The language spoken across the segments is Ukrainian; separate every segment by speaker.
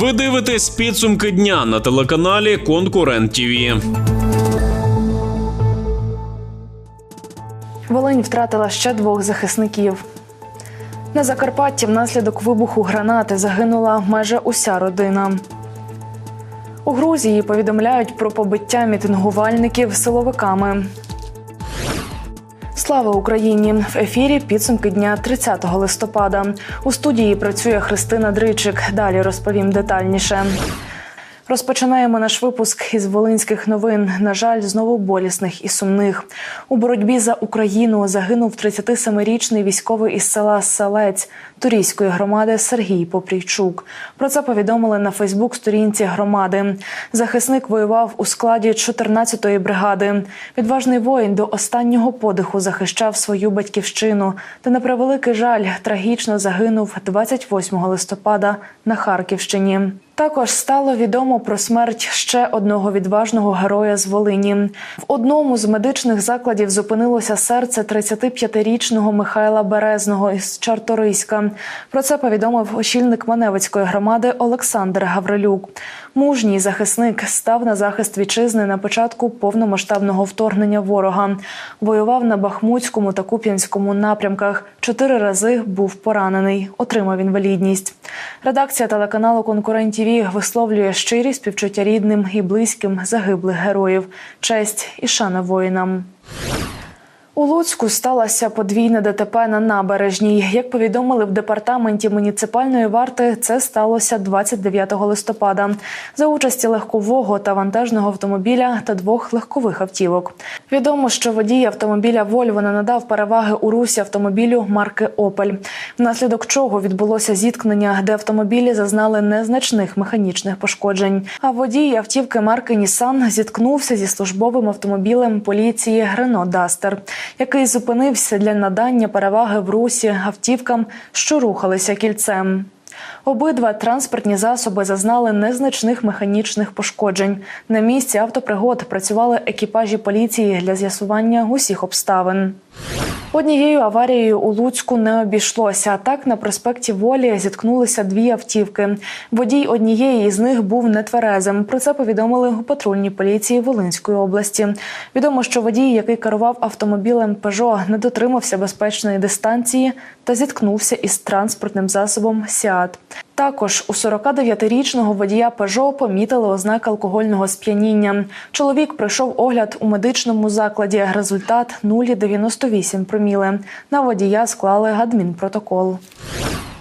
Speaker 1: Ви дивитесь підсумки дня на телеканалі Конкурент ТІВІ.
Speaker 2: Волинь втратила ще двох захисників. На Закарпатті внаслідок вибуху гранати загинула майже уся родина. У Грузії повідомляють про побиття мітингувальників силовиками. Слава Україні! В ефірі підсумки дня 30 листопада. У студії працює Христина Дричик. Далі розповім детальніше. Розпочинаємо наш випуск із волинських новин. На жаль, знову болісних і сумних. У боротьбі за Україну загинув 37-річний військовий із села Селець Турійської громади Сергій Попрійчук. Про це повідомили на Фейсбук-сторінці громади. Захисник воював у складі 14-ї бригади. Відважний воїн до останнього подиху захищав свою батьківщину. Та на превеликий жаль трагічно загинув 28 листопада на Харківщині. Також стало відомо про смерть ще одного відважного героя з Волині. В одному з медичних закладів зупинилося серце 35-річного Михайла Березного із Чарториська. Про це повідомив очільник Маневицької громади Олександр Гаврилюк. Мужній захисник став на захист вітчизни на початку повномасштабного вторгнення ворога. Воював на Бахмутському та Куп'янському напрямках. Чотири рази був поранений. Отримав інвалідність. Редакція телеканалу Конкурент ТІВІ висловлює щирі співчуття рідним і близьким загиблих героїв. Честь і шана воїнам. У Луцьку сталося подвійне ДТП на набережній. Як повідомили в департаменті муніципальної варти, це сталося 29 листопада за участі легкового та вантажного автомобіля та двох легкових автівок. Відомо, що водій автомобіля Вольво не надав переваги у русі автомобілю марки Опель, внаслідок чого відбулося зіткнення, де автомобілі зазнали незначних механічних пошкоджень. А водій автівки марки Нісан зіткнувся зі службовим автомобілем поліції Рено Дастер який зупинився для надання переваги в русі автівкам, що рухалися кільцем. Обидва транспортні засоби зазнали незначних механічних пошкоджень. На місці автопригод працювали екіпажі поліції для з'ясування усіх обставин. Однією аварією у Луцьку не обійшлося. Так на проспекті Волі зіткнулися дві автівки. Водій однієї із них був нетверезим. Про це повідомили у патрульній поліції Волинської області. Відомо, що водій, який керував автомобілем Пежо, не дотримався безпечної дистанції та зіткнувся із транспортним засобом Сіат. Також у 49-річного водія Пежо помітили ознаки алкогольного сп'яніння. Чоловік пройшов огляд у медичному закладі. Результат 0,98 проміли. На водія склали адмінпротокол.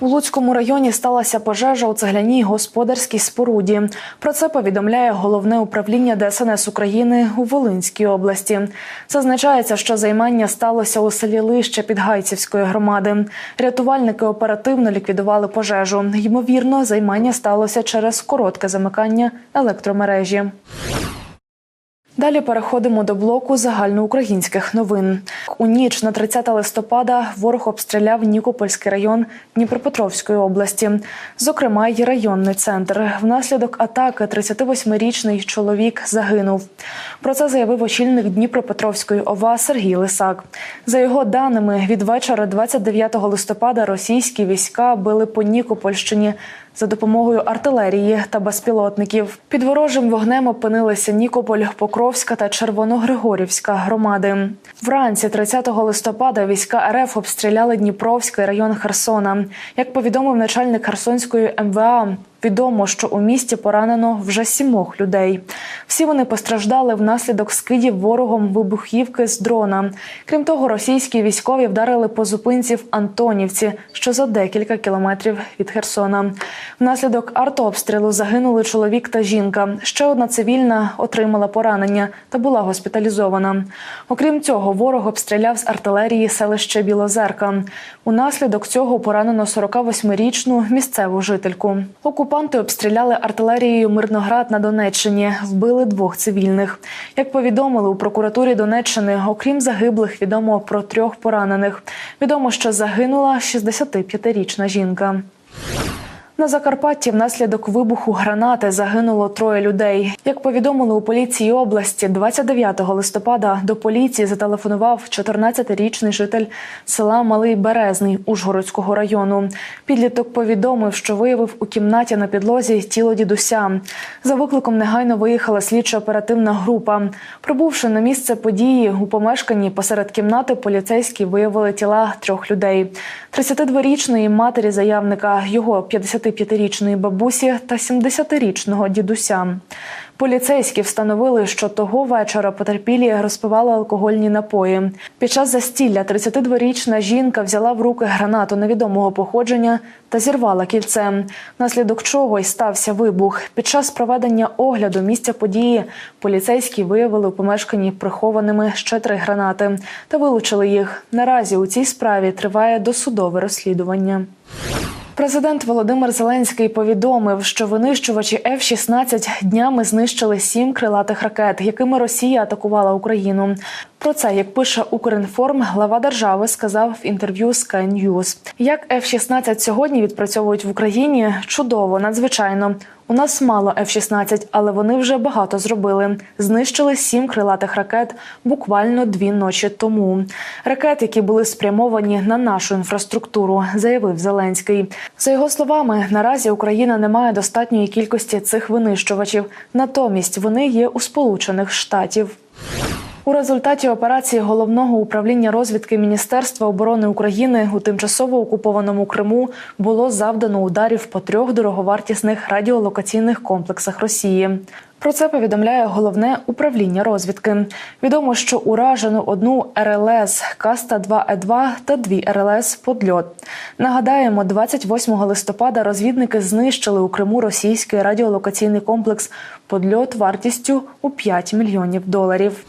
Speaker 2: У Луцькому районі сталася пожежа у цегляній господарській споруді. Про це повідомляє головне управління ДСНС України у Волинській області. Зазначається, що займання сталося у селі Лище Підгайцівської громади. Рятувальники оперативно ліквідували пожежу. Ймовірно, займання сталося через коротке замикання електромережі. Далі переходимо до блоку загальноукраїнських новин. У ніч на 30 листопада ворог обстріляв Нікопольський район Дніпропетровської області, зокрема й районний центр. Внаслідок атаки 38-річний чоловік загинув. Про це заявив очільник Дніпропетровської ОВА Сергій Лисак. За його даними, від вечора 29 листопада російські війська били по Нікопольщині за допомогою артилерії та безпілотників. Під ворожим вогнем опинилися Нікополь, Покровська та Червоногригорівська громади. Вранці 30 листопада війська РФ обстріляли Дніпровський район Херсона. Як повідомив начальник Херсонської МВА. Відомо, що у місті поранено вже сімох людей. Всі вони постраждали внаслідок скидів ворогом вибухівки з дрона. Крім того, російські військові вдарили по зупинці в Антонівці, що за декілька кілометрів від Херсона. Внаслідок артобстрілу загинули чоловік та жінка. Ще одна цивільна отримала поранення та була госпіталізована. Окрім цього, ворог обстріляв з артилерії селище Білозерка. Унаслідок цього поранено 48-річну місцеву жительку. Окупанти обстріляли артилерією Мирноград на Донеччині, вбили двох цивільних. Як повідомили у прокуратурі Донеччини, окрім загиблих, відомо про трьох поранених. Відомо, що загинула 65-річна жінка. На Закарпатті внаслідок вибуху гранати загинуло троє людей. Як повідомили у поліції області, 29 листопада до поліції зателефонував 14-річний житель села Малий Березний Ужгородського району. Підліток повідомив, що виявив у кімнаті на підлозі тіло дідуся. За викликом негайно виїхала слідчо-оперативна група. Прибувши на місце події у помешканні посеред кімнати, поліцейські виявили тіла трьох людей: 32-річної матері заявника, його 55-річної бабусі та 70-річного дідуся. Поліцейські встановили, що того вечора потерпілі розпивали алкогольні напої. Під час застілля 32-річна жінка взяла в руки гранату невідомого походження та зірвала кільце, наслідок чого й стався вибух. Під час проведення огляду місця події поліцейські виявили у помешканні прихованими ще три гранати та вилучили їх. Наразі у цій справі триває досудове розслідування. Президент Володимир Зеленський повідомив, що винищувачі F-16 днями знищили сім крилатих ракет, якими Росія атакувала Україну. Про це, як пише Укрінформ, глава держави сказав в інтерв'ю Sky News. Як F-16 сьогодні відпрацьовують в Україні, чудово, надзвичайно. У нас мало F-16, але вони вже багато зробили. Знищили сім крилатих ракет буквально дві ночі тому. Ракет, які були спрямовані на нашу інфраструктуру, заявив Зеленський. За його словами, наразі Україна не має достатньої кількості цих винищувачів. Натомість вони є у Сполучених Штатів. У результаті операції головного управління розвідки Міністерства оборони України у тимчасово окупованому Криму було завдано ударів по трьох дороговартісних радіолокаційних комплексах Росії. Про це повідомляє головне управління розвідки. Відомо, що уражено одну РЛС Каста 2 е 2 та дві РЛС Подльот. Нагадаємо, 28 листопада розвідники знищили у Криму російський радіолокаційний комплекс Подльот вартістю у 5 мільйонів доларів.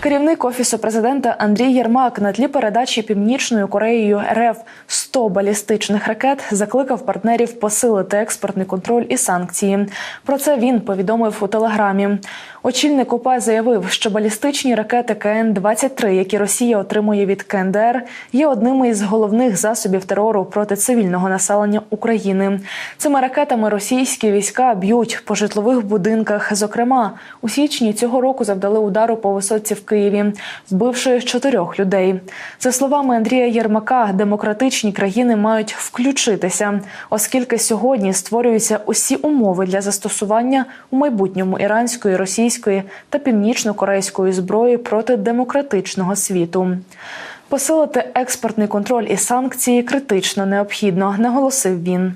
Speaker 2: Керівник офісу президента Андрій Єрмак на тлі передачі Північною Кореєю РФ 100 балістичних ракет закликав партнерів посилити експортний контроль і санкції. Про це він повідомив у телеграмі. Очільник ОП заявив, що балістичні ракети КН-23, які Росія отримує від КНДР, є одними із головних засобів терору проти цивільного населення України. Цими ракетами російські війська б'ють по житлових будинках. Зокрема, у січні цього року завдали удару по висотці в Києві, вбивши чотирьох людей. За словами Андрія Єрмака, демократичні країни мають включитися, оскільки сьогодні створюються усі умови для застосування у майбутньому іранської, російської та північно-корейської зброї проти демократичного світу. Посилити експортний контроль і санкції критично необхідно, наголосив він.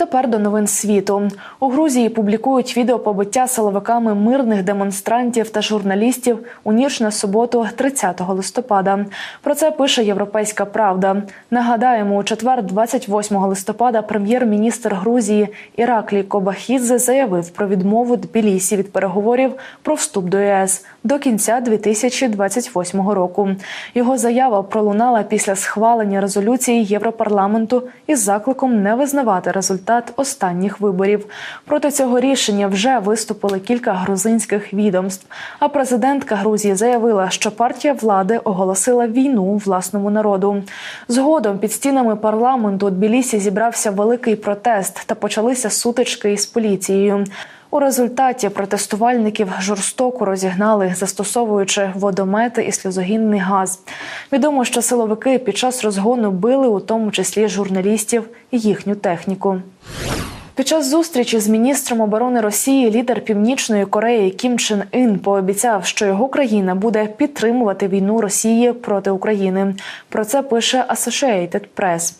Speaker 2: Тепер до новин світу у Грузії публікують відео побиття силовиками мирних демонстрантів та журналістів у ніч на суботу, 30 листопада. Про це пише Європейська Правда. Нагадаємо, у четвер, 28 листопада, прем'єр-міністр Грузії Іраклій Кобахідзе заявив про відмову Тбілісі від переговорів про вступ до ЄС до кінця 2028 року. Його заява пролунала після схвалення резолюції Європарламенту із закликом не визнавати результат останніх виборів. Проти цього рішення вже виступили кілька грузинських відомств. А президентка Грузії заявила, що партія влади оголосила війну власному народу. Згодом під стінами парламенту у Тбілісі зібрався великий протест та почалися сутички із поліцією. У результаті протестувальників жорстоко розігнали, застосовуючи водомети і сльозогінний газ. Відомо, що силовики під час розгону били у тому числі журналістів і їхню техніку. Під час зустрічі з міністром оборони Росії лідер Північної Кореї Кім Чен Ін пообіцяв, що його країна буде підтримувати війну Росії проти України. Про це пише Associated Press.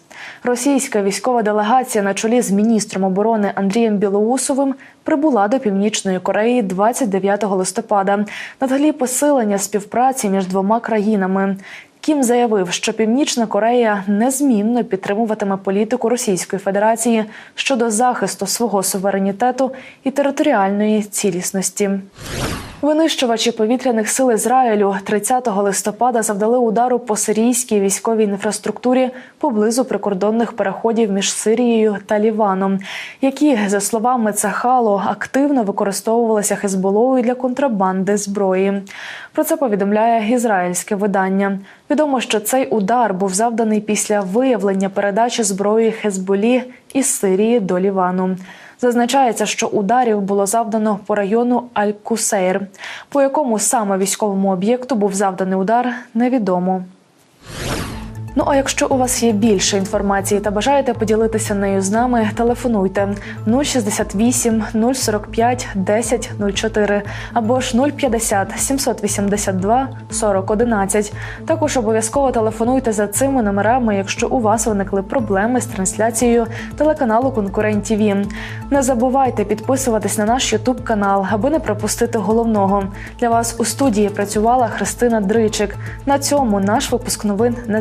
Speaker 2: Російська військова делегація на чолі з міністром оборони Андрієм Білоусовим прибула до Північної Кореї 29 листопада на тлі посилення співпраці між двома країнами. Кім заявив, що Північна Корея незмінно підтримуватиме політику Російської Федерації щодо захисту свого суверенітету і територіальної цілісності. Винищувачі повітряних сил Ізраїлю 30 листопада завдали удару по сирійській військовій інфраструктурі поблизу прикордонних переходів між Сирією та Ліваном, які, за словами Цахало, активно використовувалися Хезболою для контрабанди зброї. Про це повідомляє ізраїльське видання. Відомо, що цей удар був завданий після виявлення передачі зброї Хезболі із Сирії до Лівану. Зазначається, що ударів було завдано по району Аль-Кусейр. По якому саме військовому об'єкту був завданий удар, невідомо. Ну а якщо у вас є більше інформації та бажаєте поділитися нею з нами, телефонуйте 068 045 10 04 або ж 050 782 40 11. Також обов'язково телефонуйте за цими номерами, якщо у вас виникли проблеми з трансляцією телеканалу Конкурент ТВ. Не забувайте підписуватись на наш Ютуб канал, аби не пропустити головного. Для вас у студії працювала Христина Дричик. На цьому наш випуск новин не